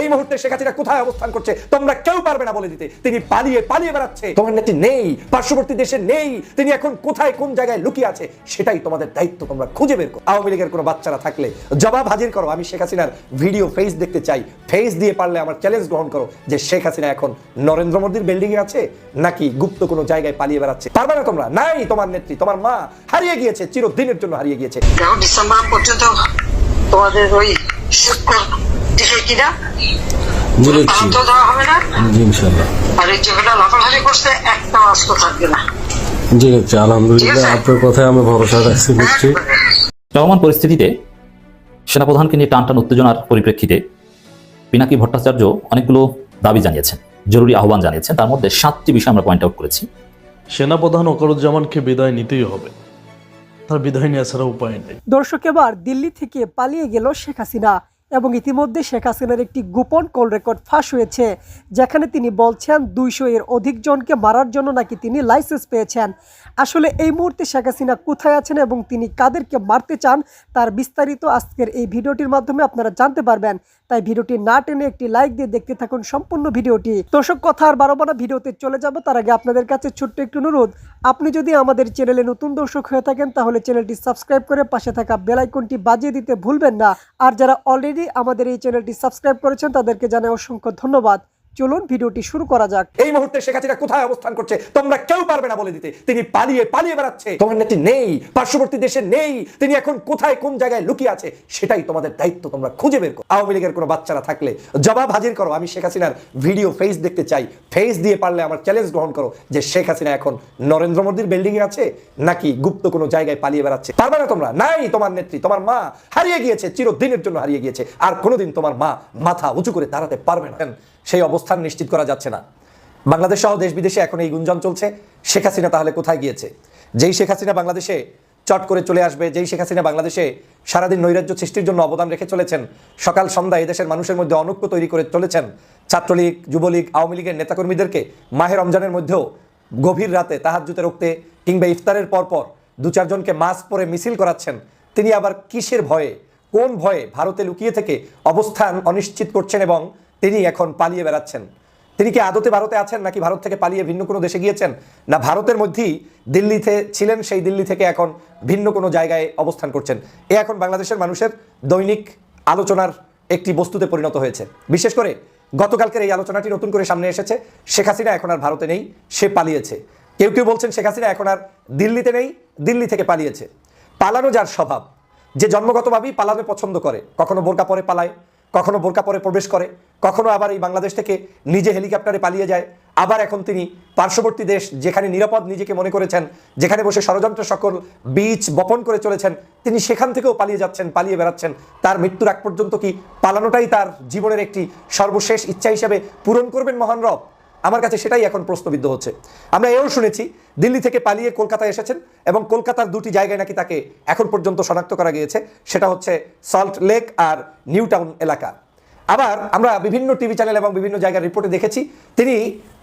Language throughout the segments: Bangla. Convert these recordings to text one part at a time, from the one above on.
এই মুহূর্তে শেখ হাসিনা কোথায় অবস্থান করছে? তোমরা কেউ পারবে না বলে দিতে। তিনি পালিয়ে পালিয়ে বেড়াচ্ছে। তোমার নেত্রী নেই, পার্শ্ববর্তী দেশে নেই। তিনি এখন কোথায়, কোন জায়গায় লুকিয়ে আছে, সেটাই তোমাদের দায়িত্ব। তোমরা খুঁজে বের করো। আওয়ামী লীগের কোনো বাচ্চারা থাকলে জবাব হাজির করো। আমি শেখ হাসিনার ভিডিও ফেস দেখতে চাই। ফেস দিয়ে পারলে আমার চ্যালেঞ্জ গ্রহণ করো যে শেখ হাসিনা এখন নরেন্দ্র মোদীর বিল্ডিং এ আছে, নাকি গুপ্ত কোনো জায়গায় পালিয়ে বেড়াচ্ছে? পারবে না তোমরা? নাই তোমার নেত্রী, তোমার মা হারিয়ে গিয়েছে, চিরদিনের জন্য হারিয়ে গিয়েছে। ডিসেম্বর পর্যন্ত তোমাদের ওই সুৎকর কিনা? জি দেওয়া হবে না। আর এই যেগুলো লাফালাফি করছে একটা অস্ত্র থাকবে না। জি দেখছি আলহামদুলিল্লাহ আপনার কথায় আমি ভরসা রাখছি নিচ্ছি চলমান পরিস্থিতিতে সেনাপ্রধানকে নিয়ে টান টান উত্তেজনার পরিপ্রেক্ষিতে পিনাকি ভট্টাচার্য অনেকগুলো দাবি জানিয়েছেন জরুরি আহ্বান জানিয়েছেন। তার মধ্যে সাতটি বিষয় আমরা পয়েন্ট আউট করেছি। সেনাপ্রধান ওকরুজ্জামানকে বিদায় নিতেই হবে। তার বিদায় নেওয়া ছাড়া উপায় নেই। দর্শক এবার দিল্লি থেকে পালিয়ে গেল শেখ হাসিনা। এবং ইতিমধ্যে শেখ হাসিনার একটি গোপন কল রেকর্ড ফাঁস হয়েছে, যেখানে তিনি বলছেন দুইশো এর অধিক জনকে মারার জন্য নাকি তিনি লাইসেন্স পেয়েছেন। আসলে এই মুহূর্তে শেখ হাসিনা কোথায় আছেন এবং তিনি কাদেরকে মারতে চান, তার বিস্তারিত আজকের এই ভিডিওটির মাধ্যমে আপনারা জানতে পারবেন। তাই ভিডিওটি না টেনে একটি লাইক দিয়ে দেখতে থাকুন সম্পূর্ণ ভিডিওটি। দর্শক, কথা আর বারো ভিডিওতে চলে যাব। তার আগে আপনাদের কাছে ছোট্ট একটি অনুরোধ। আপনি যদি আমাদের চ্যানেলে নতুন দর্শক হয়ে থাকেন, তাহলে চ্যানেলটি সাবস্ক্রাইব করে পাশে থাকা বেল আইকনটি বাজিয়ে দিতে ভুলবেন না। আর যারা অলরেডি আমাদের এই চ্যানেলটি সাবস্ক্রাইব করেছেন, তাদেরকে জানাই অসংখ্য ধন্যবাদ। চলুন ভিডিওটি শুরু করা যাক। এই মুহূর্তে শেখ হাসিনা কোথায় অবস্থান করছে, তোমরা কেউ পারবে না বলে দিতে। তিনি পালিয়ে পালিয়ে বেড়াচ্ছে। তোমার নেত্রী নেই, পার্শ্ববর্তী দেশে নেই। তিনি এখন কোথায়, কোন জায়গায় লুকিয়ে আছে, সেটাই তোমাদের দায়িত্ব, তোমরা খুঁজে বের করো। আওয়ামী লীগের কোনো বাচ্চারা থাকলে জবাব হাজির করো। আমি শেখ হাসিনার ভিডিও ফেস দেখতে চাই। ফেস দিয়ে পারলে আমার চ্যালেঞ্জ গ্রহণ করো যে শেখ হাসিনা এখন নরেন্দ্র মোদীর বিল্ডিং এ আছে, নাকি গুপ্ত কোনো জায়গায় পালিয়ে বেড়াচ্ছে? পারবে না তোমরা? নাই, তোমার নেত্রী, তোমার মা হারিয়ে গিয়েছে, চিরদিনের জন্য হারিয়ে গিয়েছে। আর কোনোদিন তোমার মা মাথা উঁচু করে দাঁড়াতে পারবে না। সেই অবস্থান নিশ্চিত করা যাচ্ছে না। বাংলাদেশ সহ দেশ বিদেশে এখন এই গুঞ্জন চলছে। শেখ হাসিনা তাহলে কোথায় গিয়েছে? যেই শেখ হাসিনা বাংলাদেশে চট করে চলে আসবে, যেই শেখ হাসিনা বাংলাদেশে সারাদিন নৈরাজ্য সৃষ্টির জন্য অবদান রেখে চলেছেন, সকাল সন্ধ্যা এদেশের মানুষের মধ্যে অনৈক্য তৈরি করে চলেছেন ছাত্রলীগ, যুবলীগ, আওয়ামী লীগের নেতাকর্মীদেরকে মাহের রমজানের মধ্যেও গভীর রাতে তাহাজ্জুতে রক্তে কিংবা ইফতারের পরপর দু চারজনকে মাস্ক পরে মিছিল করাচ্ছেন। তিনি আবার কিসের ভয়ে, কোন ভয়ে ভারতে লুকিয়ে থেকে অবস্থান অনিশ্চিত করছেন এবং তিনি এখন পালিয়ে বেড়াচ্ছেন। তিনি কি আদতে ভারতে আছেন নাকি ভারত থেকে পালিয়ে ভিন্ন কোনো দেশে গিয়েছেন? না, ভারতের মধ্যেই দিল্লিতে ছিলেন, সেই দিল্লি থেকে এখন ভিন্ন কোনো জায়গায় অবস্থান করছেন। এ এখন বাংলাদেশের মানুষের দৈনিক আলোচনার একটি বস্তুতে পরিণত হয়েছে। বিশেষ করে গতকালকের এই আলোচনাটি নতুন করে সামনে এসেছে, শেখ হাসিনা এখন আর ভারতে নেই, সে পালিয়েছে। কেউ কেউ বলছেন শেখ হাসিনা এখন আর দিল্লিতে নেই, দিল্লি থেকে পালিয়েছে। পালানো যার স্বভাব, যে জন্মগতভাবেই পালানো পছন্দ করে, কখনো বোরকা পরে পালায় কখনো বোরকা পরে প্রবেশ করে, কখনো আবার এই বাংলাদেশ থেকে নিজে হেলিকপ্টারে পালিয়ে যায়। আবার এখন তিনি পার্শ্ববর্তী দেশ, যেখানে নিরাপদ নিজেকে মনে করেছেন, যেখানে বসে ষড়যন্ত্র সকল বীজ বপন করে চলেছেন, তিনি সেখান থেকেও পালিয়ে যাচ্ছেন, পালিয়ে বেড়াচ্ছেন। তার মৃত্যুর আগ পর্যন্ত কি পালানোটাই তার জীবনের একটি সর্বশেষ ইচ্ছা হিসেবে পূরণ করবেন মহান রব? আমার কাছে সেটাই এখন প্রশ্নবিদ্ধ হচ্ছে। আমরা এও শুনেছি, দিল্লি থেকে পালিয়ে কলকাতায় এসেছেন এবং কলকাতার দুটি জায়গায় নাকি তাকে এখন পর্যন্ত শনাক্ত করা গিয়েছে, সেটা হচ্ছে সল্ট লেক আর নিউ টাউন এলাকা। আবার আমরা বিভিন্ন টিভি চ্যানেল এবং বিভিন্ন জায়গার রিপোর্টে দেখেছি, তিনি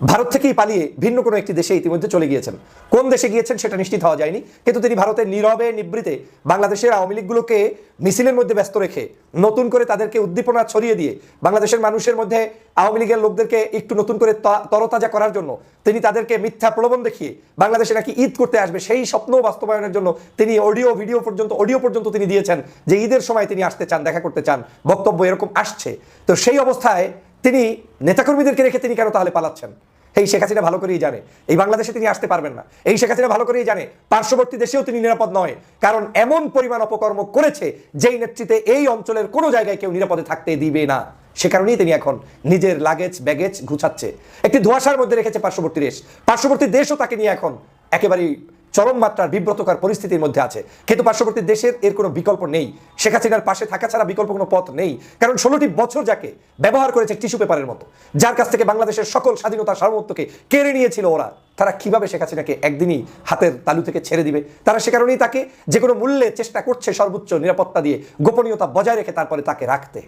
ভারত থেকেই পালিয়ে ভিন্ন কোনো একটি দেশে ইতিমধ্যে চলে গিয়েছেন। কোন দেশে গিয়েছেন সেটা নিশ্চিত হওয়া যায়নি, কিন্তু তিনি ভারতের নীরবে নিবৃতে বাংলাদেশের আওয়ামী লীগগুলোকে মিছিলের মধ্যে ব্যস্ত রেখে নতুন করে তাদেরকে উদ্দীপনা ছড়িয়ে দিয়ে বাংলাদেশের মানুষের মধ্যে আওয়ামী লীগের লোকদেরকে একটু নতুন করে তরতাজা করার জন্য তিনি তাদেরকে মিথ্যা প্রলোভন দেখিয়ে বাংলাদেশে নাকি ঈদ করতে আসবে সেই স্বপ্ন বাস্তবায়নের জন্য তিনি অডিও, ভিডিও পর্যন্ত, অডিও পর্যন্ত তিনি দিয়েছেন যে ঈদের সময় তিনি আসতে চান, দেখা করতে চান। বক্তব্য এরকম আসছে। তো সেই অবস্থায় তিনি নেতাকর্মীদেরকে রেখে তিনি কেন তাহলে পালাচ্ছেন? এই শেখ হাসিনা ভালো করেই জানে। এই বাংলাদেশে তিনি আসতে পারবেন না। এই শেখ হাসিনা ভালো করেই জানে, পার্শ্ববর্তী দেশেও তিনি নিরাপদ নয়। কারণ এমন পরিমাণ অপকর্ম করেছে যেই নেতৃত্বে এই অঞ্চলের কোনো জায়গায় কেউ নিরাপদে থাকতে দিবে না। সে কারণেই তিনি এখন নিজের লাগেজ, ব্যাগেজ গুছাচ্ছে। একটি ধোঁয়াশার মধ্যে রেখেছে পার্শ্ববর্তী দেশ। পার্শ্ববর্তী দেশও তাকে নিয়ে এখন একেবারেই চরম মাত্রার বিব্রতকর পরিস্থিতির মধ্যে আছে। কিন্তু পার্শ্ববর্তী দেশের এর কোনো বিকল্প নেই। শেখ হাসিনার পাশে থাকা ছাড়া বিকল্প কোনো পথ নেই। কারণ ষোলোটি বছর যাকে ব্যবহার করেছে টিস্যু পেপারের মতো, যার কাছ থেকে বাংলাদেশের সকল স্বাধীনতা সার্বভৌমত্বকে কেড়ে নিয়েছিল ওরা, তারা কীভাবে শেখ হাসিনাকে একদিনই হাতের তালু থেকে ছেড়ে দিবে? তারা সে কারণেই তাকে যে কোনো মূল্যে চেষ্টা করছে সর্বোচ্চ নিরাপত্তা দিয়ে গোপনীয়তা বজায় রেখে তারপরে তাকে রাখতে।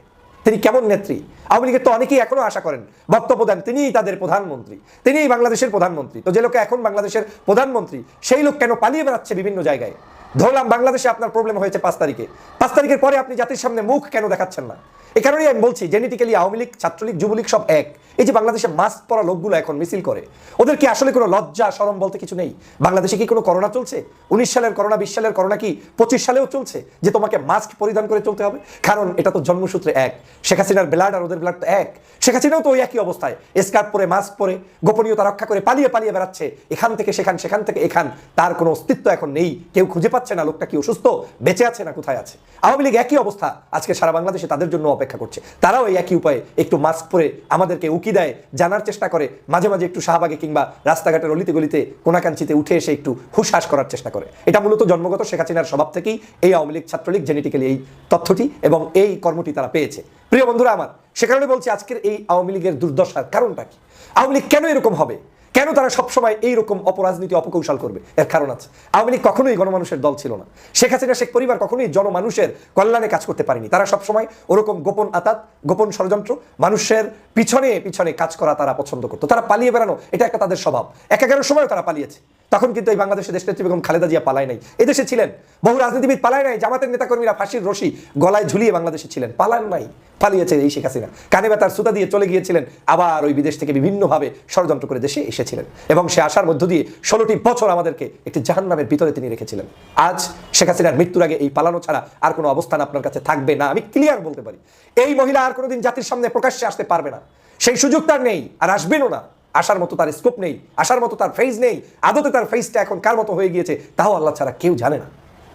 তিনি কেমন নেত্রী? আওয়ামী লীগের তো অনেকেই এখনও আশা করেন, বক্তব্য দেন, তিনিই তাদের প্রধানমন্ত্রী, তিনিই বাংলাদেশের প্রধানমন্ত্রী। তো যে লোক এখন বাংলাদেশের প্রধানমন্ত্রী, সেই লোক কেন পালিয়ে বেড়াচ্ছে বিভিন্ন জায়গায়? ধরলাম বাংলাদেশে আপনার প্রবলেম হয়েছে পাঁচ তারিখে। পাঁচ তারিখের পরে আপনি জাতির সামনে মুখ কেন দেখাচ্ছেন না? এ কারণেই আমি বলছি জেনেটিক্যালি আওয়ামী লীগ, ছাত্রলীগ, যুবলীগ সব এক। এই যে বাংলাদেশে মাস্ক পরা লোকগুলো এখন মিছিল করে, ওদের কি আসলে কোনো লজ্জা সরম বলতে কিছু নেই? বাংলাদেশে কি কোনো করোনা চলছে? উনিশ সালের করোনা, বিশ সালের করোনা কি পঁচিশ সালেও চলছে যে তোমাকে মাস্ক পরিধান করে চলতে হবে? কারণ এটা তো জন্মসূত্রে এক। শেখ হাসিনার ব্লাড আর ওদের ব্লাড তো এক। শেখ হাসিনাও তো ওই একই অবস্থায় স্কার্ফ পরে মাস্ক পরে, গোপনীয়তা রক্ষা করে পালিয়ে পালিয়ে বেড়াচ্ছে। এখান থেকে সেখান সেখান থেকে এখান, তার কোনো অস্তিত্ব এখন নেই। কেউ খুঁজে পাচ্ছে না লোকটা কি অসুস্থ, বেঁচে আছে না কোথায় আছে? আওয়ামী লীগ একই অবস্থা, আজকে সারা বাংলাদেশে তাদের জন্য অপেক্ষা করছে। তারাও এই একই উপায়ে একটু মাস্ক পরে আমাদেরকে উকি দেয়, জানার চেষ্টা করে। মাঝে মাঝে একটু শাহবাগে কিংবা রাস্তাঘাটের অলিতে গলিতে কোনাকাঞ্চিতে উঠে এসে একটু হুশহাস করার চেষ্টা করে। এটা মূলত জন্মগত শেখ হাসিনার স্বভাব থেকেই এই আওয়ামী লীগ ছাত্রলীগ জেনেটিক্যালি এই তথ্যটি এবং এই কর্মটি তারা পেয়েছে। প্রিয় বন্ধুরা আমার, সে কারণে বলছি আজকের এই আওয়ামী লীগের দুর্দশার কারণটা কি? আওয়ামী লীগ কেন এরকম হবে? কেন তারা সবসময় এইরকম অপরাজনীতি অপকৌশল করবে? এর কারণ আছে। আওয়ামী লীগ কখনোই গণমানুষের দল ছিল না। শেখ হাসিনা, শেখ পরিবার কখনোই জনমানুষের কল্যাণে কাজ করতে পারেনি। তারা সবসময় ওরকম গোপন আতাত, গোপন ষড়যন্ত্র, মানুষের পিছনে পিছনে কাজ করা তারা পছন্দ করতো। তারা পালিয়ে বেড়ানো, এটা একটা তাদের স্বভাব। এক এগারো সময়ও তারা পালিয়েছে। তখন কিন্তু এই বাংলাদেশে দেশনেত্রী বেগম খালেদা জিয়া পালায় নাই। এদেশে ছিলেন। বহু রাজনীতিবিদ পালায় নাই। জামাতের নেতাকর্মীরা ফাঁসির রশি গলায় ঝুলিয়ে বাংলাদেশে ছিলেন। পালান নাই। পালিয়েছে এই শেখ হাসিনা। কানে ব্যথার সুতা দিয়ে চলে গিয়েছিলেন। আবার ওই বিদেশ থেকে বিভিন্নভাবে ষড়যন্ত্র করে দেশে এসেছিলেন। এবং সে আসার মধ্য দিয়ে ষোলোটি বছর আমাদেরকে একটি জাহান্নামের ভিতরে তিনি রেখেছিলেন। আজ শেখ হাসিনার মৃত্যুর আগে এই পালানো ছাড়া আর কোনো অবস্থান আপনার কাছে থাকবে না। আমি ক্লিয়ার বলতে পারি। এই মহিলা আর কোনোদিন জাতির সামনে প্রকাশ্যে আসতে পারবে না। সেই সুযোগ তার নেই, আর আসবেনও না। আসার মতো তার স্কোপ নেই আসার মতো তার ফেস নেই, আদতে তার ফেসটা এখন কার মতো হয়ে গিয়েছে, তাও আল্লাহ ছাড়া কেউ জানে না।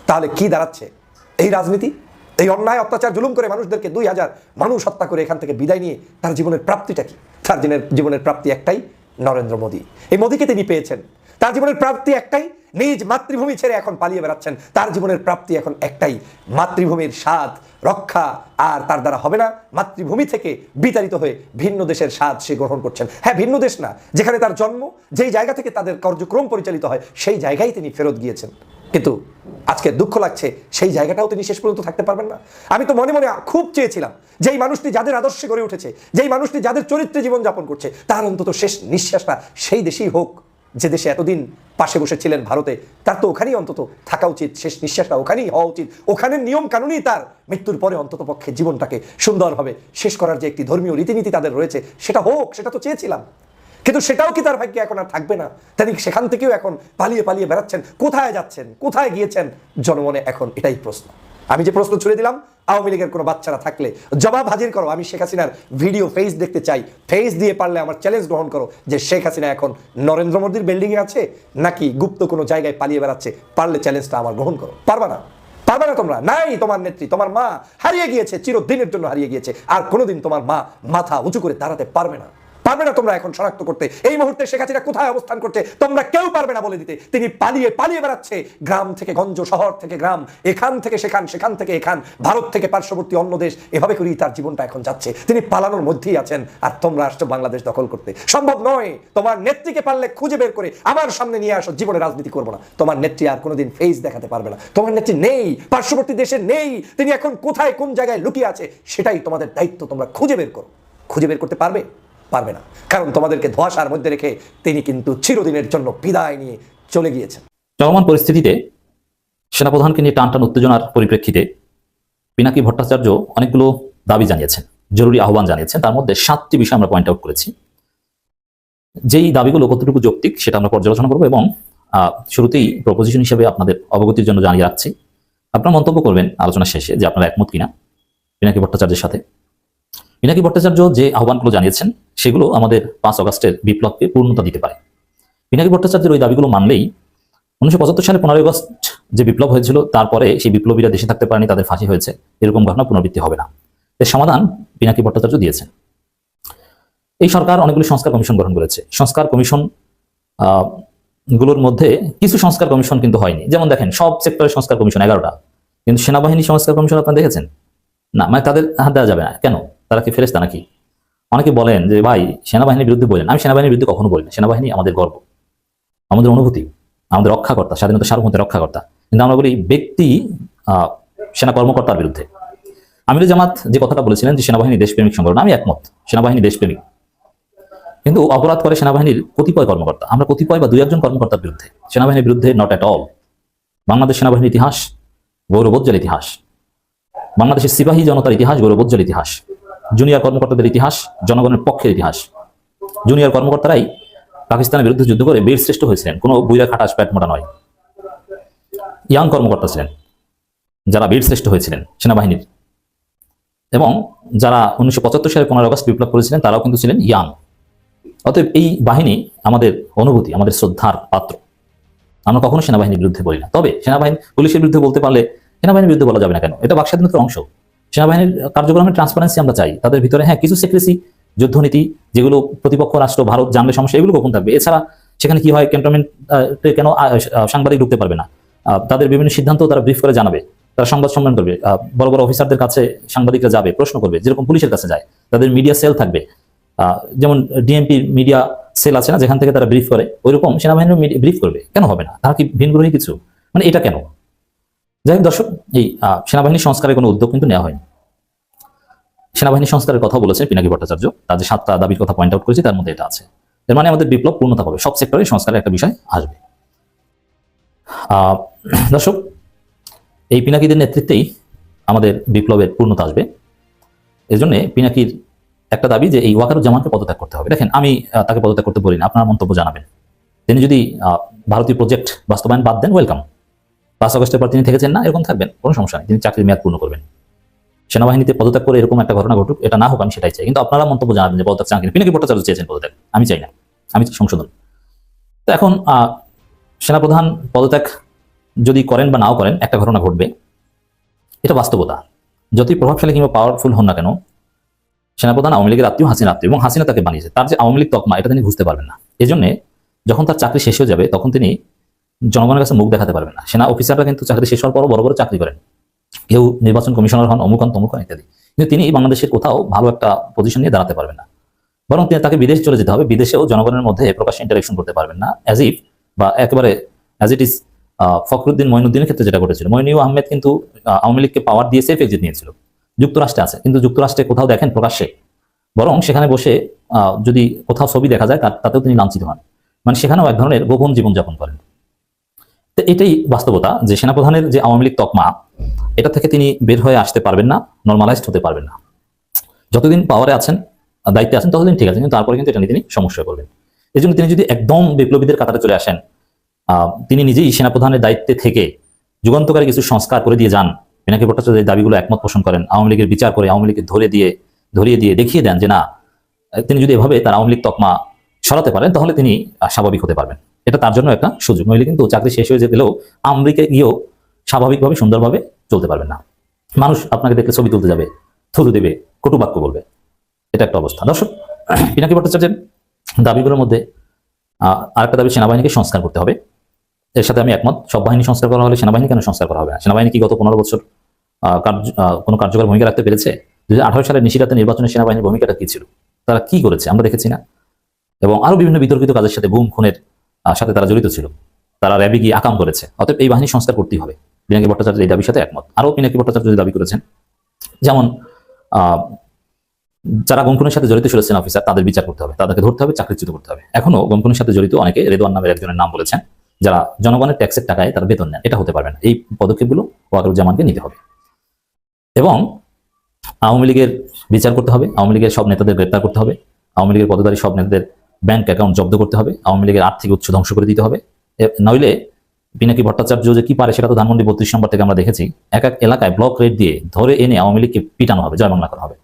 তাহলে কি দাঁড়াচ্ছে? এই রাজনীতি? এই অন্যায়, অত্যাচার, জুলুম করে মানুষদেরকে দুই হাজার মানুষ হত্যা করে এখান থেকে বিদায় নিয়ে তার জীবনের প্রাপ্তিটা কি? তার জীবনের জীবনের প্রাপ্তি একটাই নরেন্দ্র মোদী। এই মোদীকে তিনি পেয়েছেন। তার জীবনের প্রাপ্তি একটাই নিজ মাতৃভূমি ছেড়ে এখন পালিয়ে বেড়াচ্ছেন। তার জীবনের প্রাপ্তি এখন একটাই, মাতৃভূমির স্বাদ, রক্ষা, আর তার দ্বারা হবে না, মাতৃভূমি থেকে বিতাড়িত হয়ে ভিন্ন দেশের স্বাদ সে গ্রহণ করছেন। হ্যাঁ ভিন্ন দেশ না, যেখানে তার জন্ম, যেই জায়গা থেকে তাদের কার্যক্রম পরিচালিত হয়, সেই জায়গায় তিনি ফেরত গিয়েছেন। কিন্তু আজকে দুঃখ লাগছে, সেই জায়গাটাও তিনি শেষ পর্যন্ত থাকতে পারবেন না। আমি তো মনে মনে খুব চেয়েছিলাম, যেই মানুষটি যাদের আদর্শে গড়ে উঠেছে, যেই মানুষটি যাদের চরিত্রে জীবনযাপন করছে, তার অন্তত শেষ নিঃশ্বাসটা সেই দেশেই হোক। যে দেশে এতদিন পাশে বসেছিলেন ভারতে, তার তো ওখানেই অন্তত থাকা উচিত, শেষ নিঃশ্বাসটা ওখানেই হওয়া উচিত। ওখানের নিয়ম কানুনই তার, মৃত্যুর পরে অন্তত পক্ষে জীবনটাকে সুন্দরভাবে শেষ করার যে একটি ধর্মীয় রীতিনীতি তাদের রয়েছে, সেটা হোক, সেটা তো চেয়েছিলাম। কিন্তু সেটাও কি তার ভাগ্যে এখন আর থাকবে না? তিনি সেখান থেকেও এখন পালিয়ে পালিয়ে বেড়াচ্ছেন। কোথায় যাচ্ছেন? কোথায় গিয়েছেন? জনমনে এখন এটাই প্রশ্ন। আমি যে প্রশ্ন ছুড়ে দিলাম, আওয়ামী লীগের কোনো বাচ্চারা থাকলে জবাব হাজির করো। আমি শেখ হাসিনার ভিডিও ফেস দেখতে চাই। ফেস দিয়ে পারলে আমার চ্যালেঞ্জ গ্রহণ করো যে শেখ হাসিনা এখন নরেন্দ্র মোদীর বিল্ডিংয়ে আছে নাকি গুপ্ত কোনো জায়গায় পালিয়ে বেড়াচ্ছে? পারলে চ্যালেঞ্জটা আমার গ্রহণ করো। পারবা না? পারবে না তোমরা? নাই তোমার নেত্রী, তোমার মা হারিয়ে গিয়েছে, চিরদিনের জন্য হারিয়ে গিয়েছে। আর কোনোদিন তোমার মা মাথা উঁচু করে দাঁড়াতে পারবে না। পারবে না তোমরা এখন শনাক্ত করতে। এই মুহূর্তে শেখ হাসিনা কোথায় অবস্থান করছে, তোমরা কেউ পারবে না বলে দিতে। তিনি পালিয়ে পালিয়ে বেড়াচ্ছে গ্রাম থেকে গঞ্জ, শহর থেকে গ্রাম, এখান থেকে সেখান সেখান থেকে এখান, ভারত থেকে পার্শ্ববর্তী অন্য দেশ। এভাবে করেই তার জীবনটা এখন যাচ্ছে। তিনি পালানোর মধ্যেই আছেন, আর তোমরা আসছো বাংলাদেশ দখল করতে। সম্ভব নয়, তোমার নেত্রীকে পারলে খুঁজে বের করে আমার সামনে নিয়ে আসো, জীবনে রাজনীতি করব না। তোমার নেত্রী আর কোনোদিন ফেস দেখাতে পারবে না। তোমার নেত্রী নেই, পার্শ্ববর্তী দেশে নেই। তিনি এখন কোথায়, কোন জায়গায় লুকিয়ে আছে, সেটাই তোমাদের দায়িত্ব, তোমরা খুঁজে বের করো। খুঁজে বের করতে পারবে? পারবে না। কারণ তোমাদেরকে ধোয়াশার মধ্যে রেখে তিনি কিন্তু চিরদিনের জন্য বিদায় নিয়ে চলে গিয়েছেন। চলমান পরিস্থিতিতে সেনাপ্রধানকে নিয়ে টান টান উত্তেজনার পরিপ্রেক্ষিতে পিনাকি ভট্টাচার্য অনেকগুলো দাবি জানিয়েছেন, জরুরি আহ্বান জানিয়েছেন। তার মধ্যে সাতটি বিষয় আমরা পয়েন্ট আউট করেছি। যেই দাবিগুলো কতটুকু যৌক্তিক সেটা আমরা পর্যালোচনা করব এবং শুরুতেই প্রপোজিশন হিসেবে আপনাদের অবগতির জন্য জানিয়ে রাখছি। আপনারা মন্তব্য করবেন আলোচনা শেষে যে আপনারা একমত কিনা পিনাকি ভট্টাচার্যের সাথে। পিনাকি ভট্টাচার্য যে আহ্বানগুলো জানিয়েছেন সেগুলো আমাদের পাঁচ অগস্টের বিপ্লবকে পূর্ণতা দিতে পারে। পিনাকি ভট্টাচার্যের ওই দাবিগুলো মানলেই উনিশশো পঁচাত্তর সালে পনেরোই আগস্ট যে বিপ্লব হয়েছিল, তারপরে সেই বিপ্লবীরা দেশে থাকতে পারেনি, তাদের ফাঁসি হয়েছে, এরকম ঘটনা পুনরাবৃত্তি হবে না। এর সমাধান পিনাকি ভট্টাচার্য দিয়েছেন। এই সরকার অনেকগুলি সংস্কার কমিশন গঠন করেছে। সংস্কার কমিশনগুলোর মধ্যে কিছু সংস্কার কমিশন কিন্তু হয়নি। যেমন দেখেন, সব সেক্টরের সংস্কার কমিশন এগারোটা। কিন্তু সেনাবাহিনী সংস্কার কমিশন আপনারা দেখেছেন? না মানে তাদের হাত দেওয়া যাবে না। কেন? তারা কি ফেরেস্তা নাকি? অনেকে বলেন যে, ভাই, সেনাবাহিনীর বিরুদ্ধে বলেন। আমি সেনাবাহিনীর বিরুদ্ধে কখনো বলি সেনাবাহিনী আমাদের গর্ব, আমাদের অনুভূতি, আমাদের রক্ষাকর্তা, স্বাধীনতা সার্বভৌমত্বের রক্ষাকর্তা। কিন্তু আমরা বলি ব্যক্তি সেনা কর্মকর্তার বিরুদ্ধে। আমিরুল জামাত যে কথাটা বলেছিলেন যে, সেনাবাহিনী দেশপ্রেমিক সংগঠন। আমি একমত, সেনাবাহিনী দেশপ্রেমিক। কিন্তু অপরাধ করে সেনাবাহিনীর কতিপয় কর্মকর্তা, আমরা কতিপয় বা দুই একজন কর্মকর্তার বিরুদ্ধে, সেনাবাহিনীর বিরুদ্ধে নট অ্যাট অল বাংলাদেশ সেনাবাহিনীর ইতিহাস, গৌরবোজ্জ্বল ইতিহাস। বাংলাদেশের সিপাহী জনতার ইতিহাস, গৌরবোজ্জ্বল ইতিহাস। জুনিয়র কর্মকর্তাদের ইতিহাস, জনগণের পক্ষের ইতিহাস। জুনিয়র কর্মকর্তারাই পাকিস্তানের বিরুদ্ধে যুদ্ধ করে বীর শ্রেষ্ঠ হয়েছিলেন। কোনো বুইরা খাটাস প্যাট মোটা নয়। ইয়াং কর্মকর্তা ছিলেন, যারা বীর শ্রেষ্ঠ হয়েছিলেন সেনাবাহিনীর। এবং যারা উনিশশো পঁচাত্তর সালে পনেরো আগস্ট বিপ্লব করেছিলেন, তারাও কিন্তু ছিলেন ইয়াং। অতএব এই বাহিনী আমাদের অনুভূতি, আমাদের শ্রদ্ধার পাত্র। আমরা কখনো সেনাবাহিনীর বিরুদ্ধে বলি না। তবে সেনাবাহিনী, পুলিশের বিরুদ্ধে বলতে পারলে সেনাবাহিনীর বিরুদ্ধে বলা যাবে না কেন? এটা বাক স্বাধীনতার অংশ। সেনাবাহিনীর কার্যক্রমের ট্রান্সপারেন্সি আমরা চাই। তাদের ভিতরে হ্যাঁ কিছু সেক্রেসি যুদ্ধনীতি, যেগুলো প্রতিপক্ষ, রাষ্ট্র, ভারত, জানলে সমস্যা, এগুলো গোপন থাকবে? এছাড়া সেখানে কি হয় ক্যান্টনমেন্ট কেন সাংবাদিক ঢুকতে পারবে না? তাদের বিভিন্ন সিদ্ধান্ত তারা ব্রিফ করে জানাবে। তারা সংবাদ সম্মেলন করবে। বড় বড় অফিসারদের কাছে সাংবাদিকরা যাবে, প্রশ্ন করবে, যেরকম পুলিশের কাছে যায়। তাদের মিডিয়া সেল থাকবে। যেমন ডিএমপি মিডিয়া সেল আছে না, যেখান থেকে তারা ব্রিফ করে, ওইরকম সেনাবাহিনীও ব্রিফ করবে। কেন হবে না? তারা কি ভিনগ্রহী কিছু? মানে এটা কেন? যাই হোক, দর্শক এই সেনাবাহিনী সংস্কারের কোনো উদ্যোগ কিন্তু নেওয়া হয়নি। সেনাবাহিনী সংস্কারের কথা বলেছেন পিনাকি ভট্টাচার্য। তার যে সাতটা দাবির কথা পয়েন্ট আউট করেছি, তার মধ্যে এটা আছে। এর মানে আমাদের বিপ্লব পূর্ণতা পাবে। সব সেক্টরে সংস্কারের একটা বিষয় আসবে। দর্শক, এই পিনাকিদের নেতৃত্বেই আমাদের বিপ্লবের পূর্ণতা আসবে। এই জন্য পিনাকির একটা দাবি যে এই ওয়াকারুজ্জামানকে পদত্যাগ করতে হবে। দেখেন, আমি তাকে পদত্যাগ করতে বলি না, আপনার মন্তব্য জানাবেন। তিনি যদি ভারতীয় প্রজেক্ট বাস্তবায়ন বাদ দেন ওয়েলকাম পাঁচ আগস্টের পর তিনি থেকেছেন না, এরকম থাকবেন, কোনো সমস্যা নেই। তিনি চাকরির মেয়াদ পূর্ণ করবেন। সেনাবাহিনীতে পদত্যাগ করে এরকম একটা ঘটনা ঘটুক, এটা না হোক আমি সেটাই চাই। কিন্তু আপনারা মন্তব্য জানাবেন যে পদত্যাগ চান কিনা পিনাকি ভট্টাচার্য চেয়েছেন পদত্যাগ, আমি চাই না। আমি সংশোধন। তো এখন সেনাপ্রধান পদত্যাগ যদি করেন বা নাও করেন, একটা ঘটনা ঘটবে। এটা বাস্তবতা। যতই প্রভাবশালী কিংবা পাওয়ারফুল হন না কেন, সেনাপ্রধান আওয়ামী লীগের আত্মীয়, হাসিনা আত্মীয় এবং হাসিনা তাকে বানিয়েছে। তার যে আওয়ামী লীগ তকমা, এটা তিনি বুঝতে পারবেন না। এই জন্য যখন তার চাকরি শেষ হয়ে যাবে, তখন তিনি জনগণের কাছে মুখ দেখাতে পারবে না। সেনা অফিসাররা কিন্তু চাকরি শেষ হওয়ার পরও বড় বড় চাকরি করেন। কেউ নির্বাচন কমিশনার হন, অমুক হন, তমুক হন ইত্যাদি। কিন্তু তিনি বাংলাদেশের কোথাও ভালো একটা পজিশন নিয়ে দাঁড়াতে পারবেন না। বরং তিনি তাকে বিদেশ চলে যেতে হবে। বিদেশেও জনগণের মধ্যে প্রকাশ্যে ইন্টারাকশন করতে পারবেন না। অ্যাজ ইফ বা একেবারে অ্যাজ ইট ইজ ফখরুদ্দিন মঈনুদ্দিনের ক্ষেত্রে যেটা ঘটেছিল। মইনুল আহমেদ কিন্তু আওয়ামী লীগকে পাওয়ার দিয়ে সেফ এক্সিট নিয়েছিল। যুক্তরাষ্ট্রে আছে। কিন্তু যুক্তরাষ্ট্রে কোথাও দেখেন প্রকাশ্যে। বরং সেখানে বসে যদি কোথাও ছবি দেখা যায় তাতেও তিনি লাঞ্ছিত হন। মানে সেখানেও এক ধরনের গোপন জীবনযাপন করেন। তো এটাই বাস্তবতা যে সেনাপ্রধানের যে আওয়ামী লীগ তকমা, এটা থেকে তিনি বের হয়ে আসতে পারবেন না নর্মালাইজড হতে পারবেন না। যতদিন পাওয়ারে আছেন, দায়িত্বে আছেন, ততদিন ঠিক আছে, কিন্তু তারপরে কিন্তু এটা নিয়ে তিনি সমস্যায় পড়বেন। এই জন্য তিনি যদি একদম বিপ্লবীদের কাতারে চলে আসেন তিনি নিজেই সেনাপ্রধানের দায়িত্বে থেকে যুগান্তকারী কিছু সংস্কার করে দিয়ে যান। পিনাকি ভট্টাচার্য এই দাবিগুলো একমত পোষণ করেন, আওয়ামী লীগের বিচার করে আওয়ামী লীগকে ধরে দিয়ে, ধরিয়ে দিয়ে, দেখিয়ে দেন যে না, তিনি যদি এভাবে তার আওয়ামী লীগ তকমা সরাতে পারেন, তাহলে তিনি স্বাভাবিক হতে পারবেন। এটা তার জন্য একটা সুযোগ। নইলে কিন্তু চাকরি শেষ হয়ে গেলেও আমেরিকা গিয়েও স্বাভাবিকভাবে সুন্দরভাবে চলতে পারবেন না। মানুষ আপনাকে দেখলে ছবি তুলতে যাবে, থুতু দেবে, কটু বাক্য বলবে। এটা একটা অবস্থা। দর্শক, পিনাকি ভট্টাচার্যের দাবিগুলোর মধ্যে আরেকটা দাবি সেনাবাহিনীকে সংস্কার করতে হবে। এর সাথে আমি একমত, সব বাহিনী সংস্কার করা হলে সেনাবাহিনী কেন সংস্কার করা হবে সেনাবাহিনী কি গত পনেরো বছর কোনো কার্যকর ভূমিকা রাখতে পেরেছে? দুই হাজার সালের নিশিরাতে নির্বাচনে সেনাবাহিনীর ভূমিকাটা কি ছিল? তারা কি করেছে? আমরা দেখেছি না। এবং আরও বিভিন্ন বিতর্কিত কাজের সাথে গুম, খুনের সাথে তারা জড়িত ছিল। তারা র্যাবে গিয়ে আকাম করেছে। অতএব এই বাহিনী সংস্কার করতেই হবে। পিনাকি ভট্টাচার্য এই দাবির সাথে একমত। আরও পিনাকি ভট্টাচার্য দাবি করেছেন, যেমন যারা গমখুনের সাথে জড়িত ছিল সেনা অফিসার, তাদের বিচার করতে হবে। তাদেরকে ধরতে হবে, চাকরিচ্যুত করতে হবে। এখনও গমখুনের সাথে জড়িত অনেকে রেদওয়ান নামের একজনের নাম বলেছেন, যারা জনগণের ট্যাক্সের টাকায় তারা বেতন নেন। এটা হতে পারবে না। এই পদক্ষেপগুলো ওয়াকারুজ্জামানকে নিতে হবে। এবং আওয়ামী লীগের বিচার করতে হবে। আওয়ামী লীগের সব নেতাদের গ্রেপ্তার করতে হবে। আওয়ামী লীগের পদধারী সব নেতাদের ব্যাংক অ্যাকাউন্ট জব্দ করতে হবে আওয়ামী লীগের আর্থিক উৎস ধ্বংস করে দিতে হবে। নইলে পিনাকি ভট্টাচার্য যে কি পারে সেটা তো ধানমন্ডি বত্রিশ নম্বর থেকে আমরা দেখেছি। এক এক এলাকায় ব্লক রেট দিয়ে ধরে এনে আওয়ামী লীগকে পিটানো হবে জয় বাংলা করা হবে।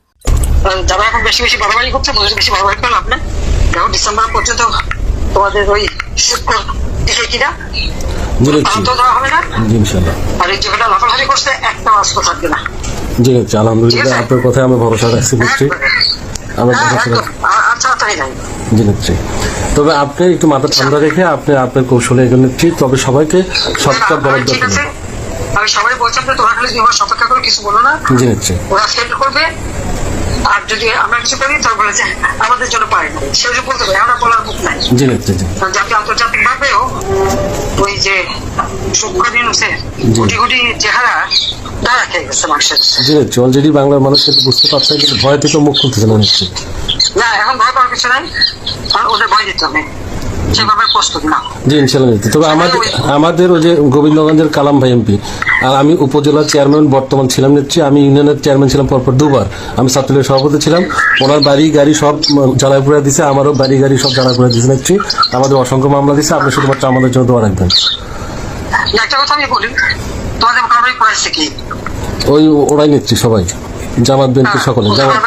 যারা এখন বেশি বেশি বাড়াবাড়ি করছে মনে বেশি বাড়াবাড়ি করলাম না দেখো ডিসেম্বর পর্যন্ত তোমাদের ওই শুক্র দিকে কিনা জি দেখছি তো দেওয়া হবে না? জি ইনশাল্লাহ। আর এই যেটা লাফালাফি করছে একটা অস্ত্র থাকবে না। জি আলহামদুলিল্লাহ আপনার কথায় আমি ভরসা রাখছি নিচ্ছি আমি হ্যাঁ ভরসা রাখছি। জি নিচ্ছি তবে আপনি একটু মাথা ঠান্ডা রেখে আপনি আপনার কৌশলে এগিয়ে নিচ্ছি তবে সবাইকে বলার ঠিক আছে। আমি সবাই বলছিলাম যে তোমরা খালি তোমার সতর্ক করে কিছু বলো না। জি নিচ্ছি ওরা সেট করবে। আর যদি আমরা কিছু করি তাহলে বলে যে আমাদের জন্য পারে না সে যে বলতে পারে আমরা বলার মুখ নাই। জি নিচ্ছি জি। যাতে আন্তর্জাতিক ভাবেও ওই যে চেহারা খেয়ে গেছে মানুষের জি নিচ্ছি অলরেডি বাংলার মানুষ কিন্তু বুঝতে পারছে কিন্তু ভয় থেকে মুখ খুলতেছে না নিচ্ছি না এখন ভয় পাওয়ার কিছু নাই। ওদের ভয় দিতে হবে। সেভাবে প্রস্তুত না। জি ইনশাল্লাহ তবে আমাদের আমাদের ওই যে গোবিন্দগঞ্জের কালাম ভাই এমপি আর আমি উপজেলা চেয়ারম্যান বর্তমান ছিলাম নেত্রী আমি ইউনিয়নের চেয়ারম্যান ছিলাম পরপর দুবার। আমি ছাত্রলীগের সভাপতি ছিলাম। ওনার বাড়ি গাড়ি সব জ্বালায় পুরা দিছে আমারও বাড়ি গাড়ি সব জ্বালায় পুরা দিছে নেত্রী। আমাদের অসংখ্য মামলা দিছে। আপনি শুধুমাত্র আমাদের জন্য দোয়া রাখবেন। একটা কথা আমি বলি তোমাদের মোটামুটি পড়েছে কি? ওই ওরাই নেত্রী সবাই। জামাত বিএনপি সকলে। তোদের জামাত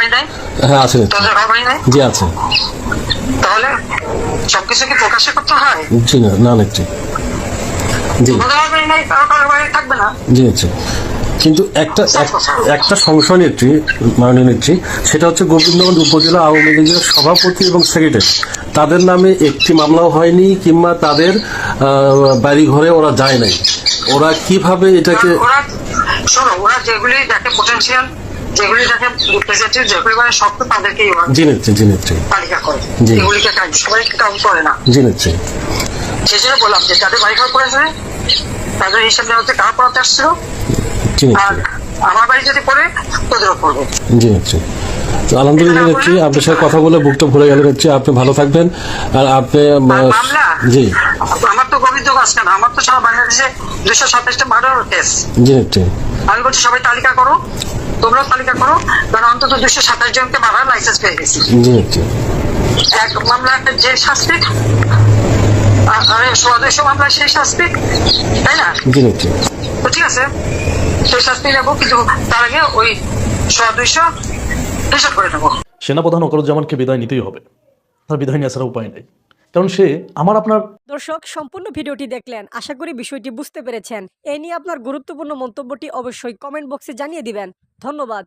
হ্যাঁ আছে জি আছে। তাহলে সবকিছু কি প্রকাশে করতে হয়? জি না না নেত্রী। জি। থাকবে না? জি নেত্রী। কিন্তু একটা একটা সংশয় নেত্রী মাননীয় নেত্রী সেটা হচ্ছে গোবিন্দগঞ্জ উপজেলা আওয়ামী লীগের সভাপতি এবং সেক্রেটারি। তাদের নামে একটি মামলাও হয়নি কিংবা তাদের বাড়ি ঘরে ওরা যায় নাই। ওরা কীভাবে এটাকে শোনো ওরা যেগুলি দেখে পোটেনশিয়াল যেগুলি দেখে রিপ্রেজেন্টেটিভ যেগুলি মানে সব তো তাদেরকেই ওরা জি নেত্রী জি নেত্রী। তালিকা করে। এগুলিকে সবাইকে কাউন্ট করে না। জি নেত্রী। সেই জন্য বললাম যে যাদের বাড়ি ঘর করেছে তাদের হিসাব নেওয়া হচ্ছে কার পড়াতে আসছিল? আর আমার বাড়ি যদি পড়ে তোদেরও পড়বে। জি নেত্রী তো আলহামদুলিল্লাহ নেত্রী আপনার সাথে কথা বলে বুকটা ভরে গেল নেত্রী আপনি ভালো থাকবেন। আর আপনি জি। আমার তো গোবিন্দ গাছ কেন আমার তো সারা বাংলাদেশে দুশো সাতাশটা মার্ডার কেস জি নেত্রী আমি বলছি সবাই তালিকা করো। তোমরাও তালিকা করো। কারণ অন্তত দুশো সাতাশ জনকে মারার লাইসেন্স পেয়ে গেছি। জি নেত্রী এক মামলা একটা যে শাস্তি। আর সোয়াদেশ মামলা সেই শাস্তি। তাই না? জি নেত্রী ঠিক আছে। সেই শাস্তি নেব কিন্তু তার আগে ওই সোয়া দুইশো হিসাব করে নেব। সেনাপ্রধান ওকারুজ্জামানকে বিদায় নিতেই হবে। তার বিদায় নেওয়া ছাড়া উপায় নেই। কারণ সে আমার আপনার দর্শক সম্পূর্ণ ভিডিওটি দেখলেন। আশা করি বিষয়টি বুঝতে পেরেছেন। এ নিয়ে আপনার গুরুত্বপূর্ণ মন্তব্যটি অবশ্যই কমেন্ট বক্সে জানিয়ে দিবেন। ধন্যবাদ।